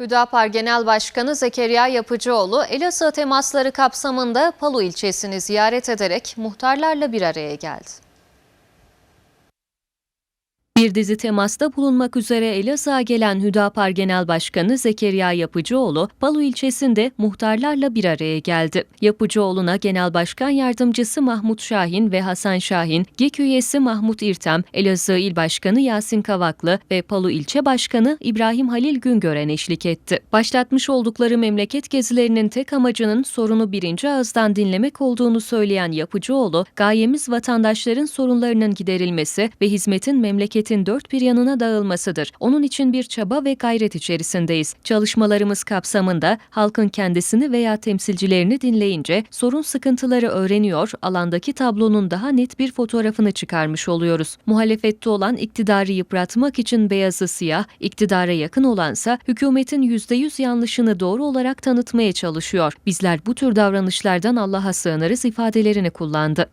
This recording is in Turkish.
Hüdapar Genel Başkanı Zekeriya Yapıcıoğlu, Elazığ temasları kapsamında Palu ilçesini ziyaret ederek muhtarlarla bir araya geldi. Bir dizi temasta bulunmak üzere Elazığ'a gelen Hüdapar Genel Başkanı Zekeriya Yapıcıoğlu, Palu ilçesinde muhtarlarla bir araya geldi. Yapıcıoğlu'na Genel Başkan Yardımcısı Mahmut Şahin ve Hasan Şahin, GİK üyesi Mahmut İrtem, Elazığ İl Başkanı Yasin Kavaklı ve Palu İlçe Başkanı İbrahim Halil Güngören eşlik etti. Başlatmış oldukları memleket gezilerinin tek amacının sorunu birinci ağızdan dinlemek olduğunu söyleyen Yapıcıoğlu, gayemiz vatandaşların sorunlarının giderilmesi ve hizmetin memleketin dört bir yanına dağılmasıdır. Onun için bir çaba ve gayret içerisindeyiz. Çalışmalarımız kapsamında halkın kendisini veya temsilcilerini dinleyince sorun sıkıntıları öğreniyor, alandaki tablonun daha net bir fotoğrafını çıkarmış oluyoruz. Muhalefette olan iktidarı yıpratmak için beyazı siyah, iktidara yakın olansa hükümetin %100 yanlışını doğru olarak tanıtmaya çalışıyor. Bizler bu tür davranışlardan Allah'a sığınırız ifadelerini kullandı.